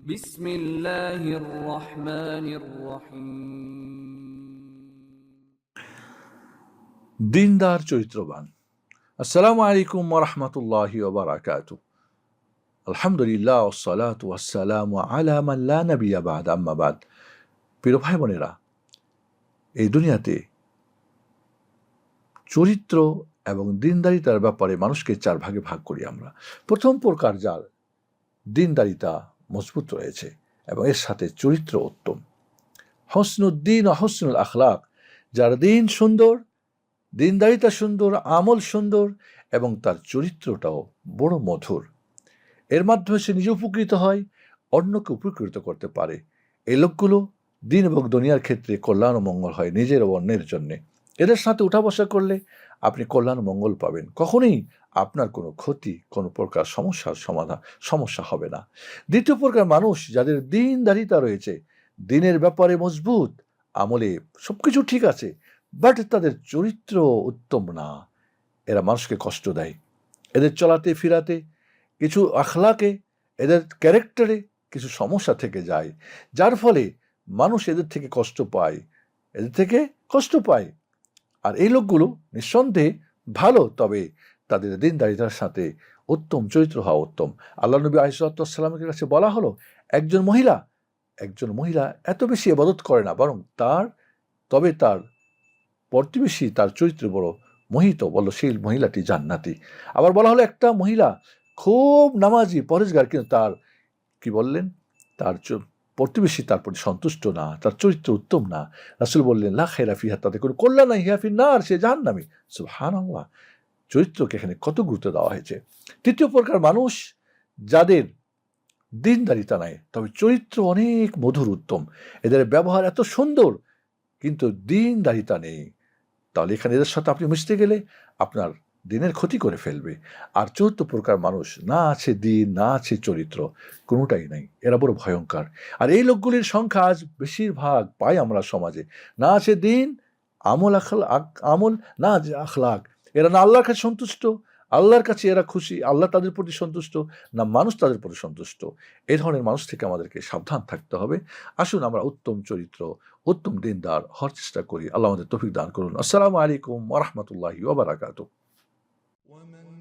بسم الله الرحمن الرحيم দিনদার চরিত্রবান আসসালামু আলাইকুম ওরহমতুল্লাহি ওবরাকাত আলহামদুলিল্লাহ ওসলাত ওয়াসালাম আলা মাল্লা নবিয়া বাদ আম্মাবাদ প্রিয় ভাই বোনেরা এই দুনিয়াতে চরিত্র এবং দিনদারিতার ব্যাপারে মানুষকে চার ভাগে ভাগ করি আমরা প্রথম প্রকার যার দিনদারিতা মজবুত রয়েছে এবং এর সাথে চরিত্র উত্তম। হসনুদ্দিন ও হসনুল আখলাক, যার দিন সুন্দর, দিনদারিতা সুন্দর, আমল সুন্দর এবং তার চরিত্রটাও বড় মধুর। এর মাধ্যমে সে নিজে উপকৃত হয়, অন্যকে উপকৃত করতে পারে। এই লোকগুলো দিন এবং দুনিয়ার ক্ষেত্রে কল্যাণ ও মঙ্গল হয় নিজের ও অন্যের জন্যে। এদের সাথে উঠা বসা করলে আপনি কল্যাণ মঙ্গল পাবেন। কখনোই আপনার কোনো ক্ষতি, কোনো প্রকার সমস্যার সমাধান সমস্যা হবে না। দ্বিতীয় প্রকার মানুষ যাদের দিনদারিতা রয়েছে, দিনের ব্যাপারে মজবুত, আমলে সব কিছু ঠিক আছে বাট তাদের চরিত্র উত্তম না। এরা মানুষকে কষ্ট দেয়। এদের চলাতে, ফিরাতে কিছু আখলাকে, এদের ক্যারেক্টারে কিছু সমস্যা থেকে যায়। যার ফলে মানুষ এদের থেকে কষ্ট পায়। এদের থেকে কষ্ট পায়। এই লোকগুলো নিঃসন্দেহে ভালো, তবে তাদের দিন দিনদারিতার সাথে উত্তম, চরিত্র হওয়া উত্তম। আল্লাহ নবী আলিসাল্লামের কাছে বলা হলো, একজন মহিলা একজন মহিলা এত বেশি এবাদত করে না, বরং তার, তবে তার প্রতিবেশী, তার চরিত্র বড় মোহিত বলল সেই মহিলাটি জান্নাতি। আবার বলা হলো, একটা মহিলা খুব নামাজি পরেশগার কিন্তু তার, কি বললেন? তার প্রতিবেশী তার প্রতি সন্তুষ্ট না, তার চরিত্র উত্তম না। রাসুল বললেন, লা খেরা ফিহা, তাতে কোনো কল্যাণ হিয়াফি না আর সে জাহান্নামি। সুবহান আল্লাহ চরিত্রকে এখানে কত গুরুত্ব দেওয়া হয়েছে। তৃতীয় প্রকার মানুষ যাদের দিনদারিতা নাই, তবে চরিত্র অনেক মধুর, উত্তম। এদের ব্যবহার এত সুন্দর, কিন্তু দিনদারিতা নেই। তাহলে এখানে এদের সাথে আপনি মিশতে গেলে আপনার দিনের ক্ষতি করে ফেলবে। আর চতুর্থ প্রকার মানুষ, না আছে দিন, না আছে চরিত্র, কোনোটাই নাই। এরা বড় ভয়ঙ্কর। আর এই লোকগুলির সংখ্যা আজ বেশিরভাগ পাই আমরা সমাজে। না আছে দিন, আমল আখল আমল, না আছে আখলাক এরা না আল্লাহর কাছে সন্তুষ্ট। আল্লাহর কাছে এরা খুশি। আল্লাহ তাদের প্রতি সন্তুষ্ট, না মানুষ তাদের প্রতি সন্তুষ্ট। এই ধরনের মানুষ থেকে আমাদেরকে সাবধান থাকতে হবে। আসুন আমরা উত্তম চরিত্র, উত্তম দিনদার হওয়ার চেষ্টা করি। আল্লাহ আমাদের তফিক দান করুন। আসসালামু আলাইকুম ওরহমতুল্লাহি ওবরাকাতু ومن